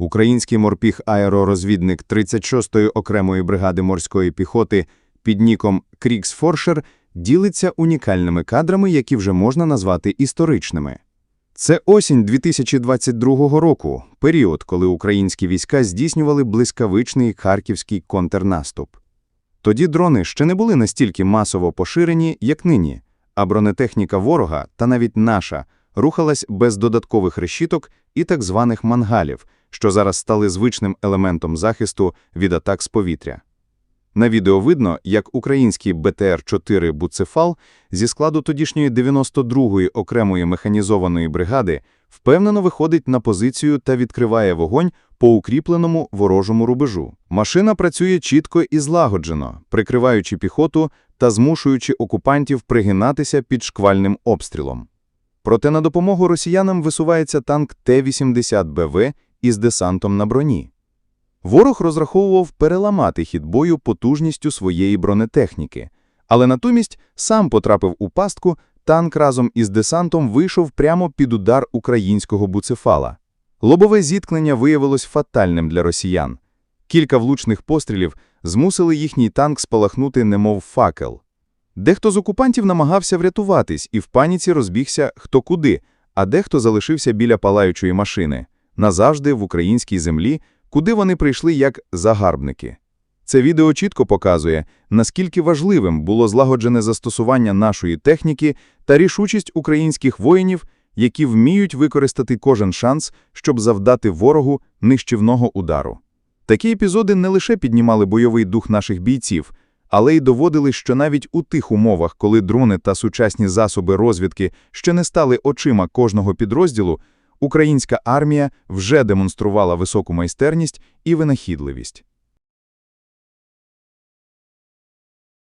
Український морпіг-аеророзвідник 36-ї окремої бригади морської піхоти під ніком Крікс Форшер ділиться унікальними кадрами, які вже можна назвати історичними. Це осінь 2022 року, період, коли українські війська здійснювали блискавичний харківський контрнаступ. Тоді дрони ще не були настільки масово поширені, як нині, а бронетехніка ворога, та навіть наша, рухалась без додаткових решіток і так званих мангалів, що зараз стали звичним елементом захисту від атак з повітря. На відео видно, як український БТР-4 «Буцефал» зі складу тодішньої 92-ї окремої механізованої бригади впевнено виходить на позицію та відкриває вогонь по укріпленому ворожому рубежу. Машина працює чітко і злагоджено, прикриваючи піхоту та змушуючи окупантів пригинатися під шквальним обстрілом. Проте на допомогу росіянам висувається танк Т-80БВ із десантом на броні. Ворог розраховував переламати хід бою потужністю своєї бронетехніки, але натомість сам потрапив у пастку, танк разом із десантом вийшов прямо під удар українського буцефала. Лобове зіткнення виявилось фатальним для росіян. Кілька влучних пострілів змусили їхній танк спалахнути немов факел. Дехто з окупантів намагався врятуватись і в паніці розбігся хто куди, а дехто залишився біля палаючої машини, назавжди в українській землі, куди вони прийшли як загарбники. Це відео чітко показує, наскільки важливим було злагоджене застосування нашої техніки та рішучість українських воїнів, які вміють використати кожен шанс, щоб завдати ворогу нищівного удару. Такі епізоди не лише піднімали бойовий дух наших бійців, але й доводили, що навіть у тих умовах, коли дрони та сучасні засоби розвідки ще не стали очима кожного підрозділу, українська армія вже демонструвала високу майстерність і винахідливість.